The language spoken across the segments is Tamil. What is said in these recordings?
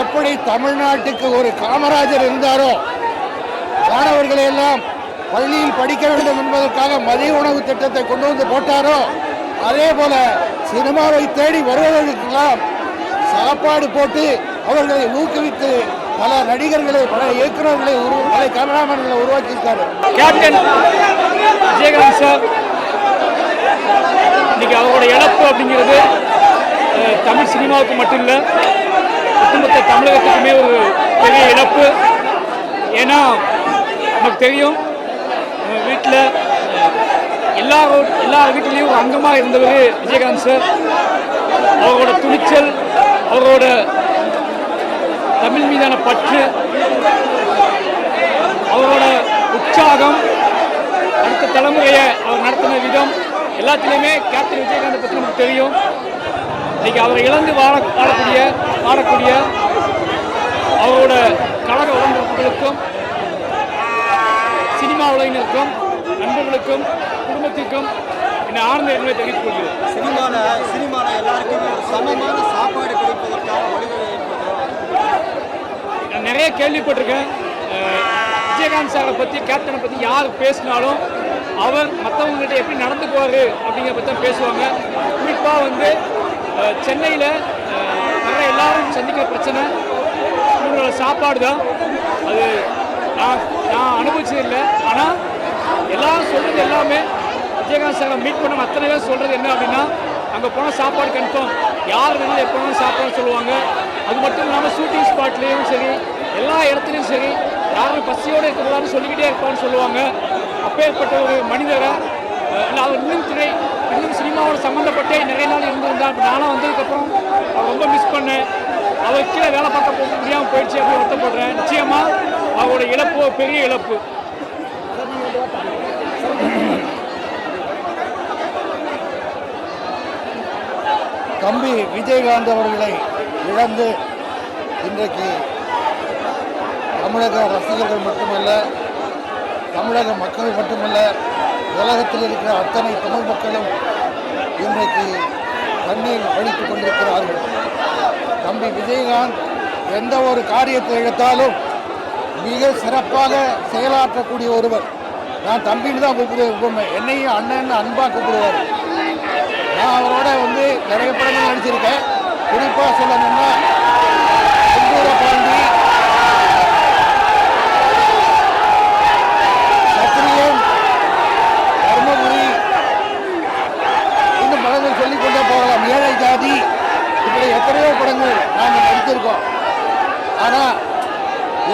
எப்படி தமிழ்நாட்டுக்கு ஒரு காமராஜர் இருந்தாரோ மாணவர்களை எல்லாம் பள்ளியில் படிக்க வேண்டும் என்பதற்காக மதிய உணவு திட்டத்தை கொண்டு வந்து போட்டாரோ அதே போல சினிமாவை தேடி வருவதற்கெல்லாம் சாப்பாடு போட்டு அவர்களை ஊக்குவித்து பல நடிகர்களை பல இயக்குநர்களை பல கேமராமேன்களை உருவாக்கியிருக்காரு. கேப்டன் விஜயகாந்த் சார் இன்னைக்கு அவரோட இழப்பு அப்படிங்கிறது தமிழ் சினிமாவுக்கு மட்டும் இல்லை. ஒட்டுமொத்த தமிழகத்துக்குமே ஒரு பெரிய இழப்பு. ஏன்னா நமக்கு தெரியும் வீட்டில் எல்லா எல்லா வீட்டிலையும் ஒரு அங்கமாக இருந்தவர் விஜயகாந்த் சார். அவரோட துணிச்சல் அவரோட தமிழ் மீதான பற்று அவரோட உற்சாகம் அடுத்த தலைமுறையை அவர் நடத்தின விதம் எல்லாத்துலேயுமே கேப்டன் விஜயகாந்த் பற்றி நமக்கு தெரியும். இன்னைக்கு அவரை இழந்து வாழ வாழக்கூடிய வாழக்கூடிய அவரோட கழக உடம்புகளுக்கும் சினிமா உலகினருக்கும் நண்பர்களுக்கும் குடும்பத்திற்கும் இந்த ஆனந்த எண்ணங்களை தெரிவித்துக் கொள்கிறேன். சினிமால சினிமால எல்லாருக்குமே சமமான சாப்பாடு வழிவகை ஏற்படுத்தும் நான் நிறைய கேள்விப்பட்டிருக்கேன். விஜயகாந்த் சாரை பற்றி கேப்டனை பற்றி யார் பேசினாலும் அவர் மற்றவங்ககிட்ட எப்படி நடந்துக்குவார் அப்படிங்கிற பற்றி பேசுவாங்க. குறிப்பாக வந்து சென்னையில் வர எல்லாரும் சந்திக்கிற பிரச்சனை. இவங்களோட சாப்பாடு தான். அது நான் நான் அனுபவிச்சது இல்லை. ஆனால் எல்லாரும் சொல்கிறது எல்லாமே விஜயகாந்த் சாரை மீட் பண்ண அத்தனை பேர் சொல்கிறது என்ன அப்படின்னா அங்கே போனால் சாப்பாடு கன்ஃபார்ம் யார் வேணாலும் எப்போ வேணாலும் சாப்பாடு சொல்லுவாங்க. அது மட்டும் இல்லாமல் ஷூட்டிங் ஸ்பாட்லேயும் சரி எல்லா இடத்துலையும் சரி யாரும் பசியோடு இருக்கக்கூடாதுன்னு சொல்லிக்கிட்டே இருப்பான்னு சொல்லுவாங்க. அப்பேற்பட்ட ஒரு மனிதரை சம்மந்தப்பட்டே நிறைய நாள் இருந்திருந்தேன் நானும் வந்ததுக்கப்புறம் அவர் ரொம்ப மிஸ் பண்ணேன். அவள் கீழே வேலை பார்க்க போக முடியாமல் போயிடுச்சு அப்படின்னு வருத்தப்படுறேன் நிச்சயமாக அவரோட இழப்பு பெரிய இழப்பு. தம்பி விஜயகாந்த் அவர்களை இழந்து இன்றைக்கு தமிழக ரசிகர்கள் மட்டுமல்ல தமிழக மக்கள் மட்டுமல்ல உலகத்தில் இருக்கிற அத்தனை தமிழ் மக்களும் இன்றைக்கு கண்ணீர் வடித்துக் கொண்டிருக்கிறார்கள். தம்பி விஜயகாந்த் எந்த ஒரு காரியத்தை எடுத்தாலும் மிக சிறப்பாக செயலாற்றக்கூடிய ஒருவர். நான் தம்பின்னு தான் கூப்பிடுவேன் என்னையும் அண்ணன் அன்பாக கூப்பிடுவார். நான் அவரோட வந்து நிறைய படங்கள் நடிச்சிருக்கேன். குறிப்பாக சொல்லணும்னா ஜாதி. இப்படி எத்தனையோ படங்கள் நாங்கள் நடித்திருக்கோம் ஆனால்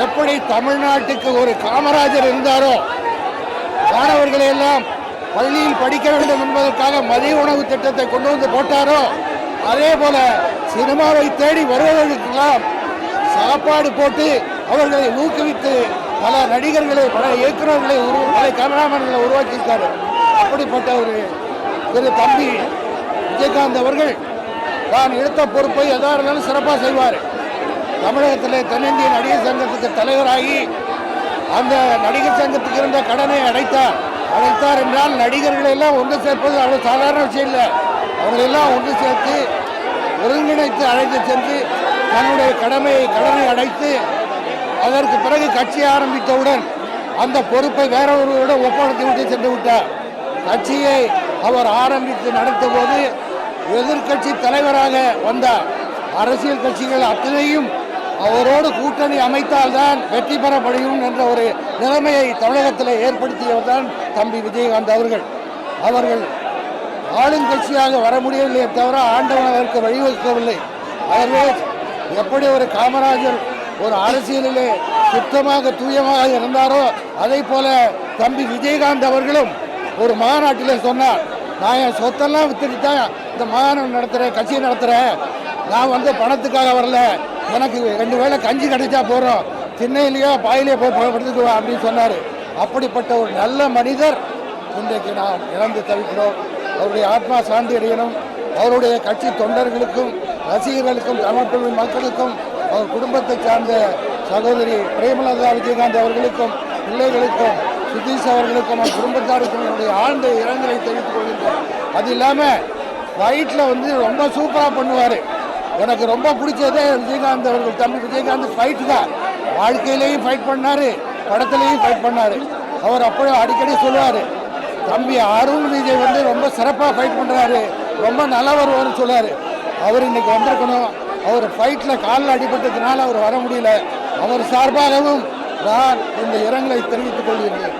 எப்படி தமிழ்நாட்டுக்கு ஒரு காமராஜர் இருந்தாரோ மாணவர்களை எல்லாம் பள்ளியில் படிக்க வேண்டும் என்பதற்காக மதிய உணவு திட்டத்தை கொண்டு வந்து போட்டாரோ அதே போல சினிமாவை தேடி வருவதற்கெல்லாம் சாப்பாடு போட்டு அவர்களை ஊக்குவித்து பல நடிகர்களை பல இயக்குநர்களை உரு பல கேமராமேன்களை உருவாக்கியிருக்காரு. அப்படிப்பட்ட ஒரு திரு தம்பி விஜயகாந்த் அவர்கள் தான் எடுத்த பொறுப்பை எதா இருந்தாலும் சிறப்பாக செய்வார். தமிழகத்தில் தென்னிந்திய நடிகர் சங்கத்துக்கு தலைவராகி அந்த நடிகர் சங்கத்துக்கு இருந்த கடனை அடைத்தார். அடைத்தார் என்றால் நடிகர்களை எல்லாம் ஒன்று சேர்ப்பது அவ்வளோ சாதாரண விஷயம் இல்லை. அவர்களெல்லாம் ஒன்று சேர்த்து ஒருங்கிணைத்து அழைத்து சென்று தன்னுடைய கடமையை கடனை அடைத்து அதற்கு பிறகு கட்சி ஆரம்பித்தவுடன் அந்த பொறுப்பை வேற ஒருவரிடம் ஒப்படைத்து விட்டு சென்று விட்டார். கட்சியை அவர் ஆரம்பித்து நடத்தும் போது எதிர்க்கட்சி தலைவராக வந்தார் அரசியல் கட்சிகள் அத்தனையும் அவரோடு கூட்டணி அமைத்தால்தான் வெற்றி பெற முடியும் என்ற ஒரு நிலைமையை தமிழகத்தில் ஏற்படுத்தியவர் தான் தம்பி விஜயகாந்த் அவர்கள். அவர்கள் ஆளுங்கட்சியாக வர முடியவில்லை தவிர ஆண்டவன் அதற்கு வழிவகுக்கவில்லை. ஆகவே எப்படி ஒரு காமராஜர் ஒரு அரசியலிலே சுத்தமாக தூயமாக இருந்தாரோ அதே போல தம்பி விஜயகாந்த் அவர்களும் ஒரு மாநாட்டிலே சொன்னார் நான் என் சொத்தெல்லாம் வித்துட்டு தான் இந்த மாகாணம் நடத்துகிறேன் கட்சி நடத்துகிறேன் நான் வந்து பணத்துக்காக வரல. எனக்கு ரெண்டு வேளை கஞ்சி கிடைச்சா போகிறோம் திண்ணையிலேயோ பாயிலையோ போய் படுத்துக்குவேன் அப்படின்னு சொன்னார். அப்படிப்பட்ட ஒரு நல்ல மனிதர் இன்றைக்கு நாம் இழந்து தவிக்கிறோம். அவருடைய ஆத்மா சாந்தி அடையணும். அவருடைய கட்சி தொண்டர்களுக்கும் ரசிகர்களுக்கும் தமிழ்நாட்டு மக்களுக்கும் அவர் குடும்பத்தை சார்ந்த சகோதரி பிரேமலதா விஜயகாந்த் அவர்களுக்கும் பிள்ளைகளுக்கும் சுதீஷ் அவர்களுக்கும் குடும்பத்தாருக்கும் என்னுடைய ஆழ்ந்த இரங்கலை தெரிவித்துக் கொள்கின்றோம் அது இல்லாமல் ஃபைட்டில் வந்து ரொம்ப சூப்பராக பண்ணுவார். எனக்கு ரொம்ப பிடிச்சதே விஜயகாந்த் அவர்கள் தம்பி விஜயகாந்த் ஃபைட்டு தான். வாழ்க்கையிலையும் ஃபைட் பண்ணார் படத்துலையும் ஃபைட் பண்ணாரு. அவர் அப்போ அடிக்கடி சொல்லுவார் தம்பி அருண் விஜய் வந்து ரொம்ப சிறப்பாக ஃபைட் பண்ணுறாரு ரொம்ப நல்லா வருவார்னு சொல்லுவார். அவர் இன்னைக்கு வந்திருக்கணும். அவர் ஃபைட்டில் காலில் அடிபட்டதுனால அவர் வர முடியல. அவர் சார்பாகவும் நான் இந்த இரங்கலை தெரிவித்துக் கொள்கிறேன்.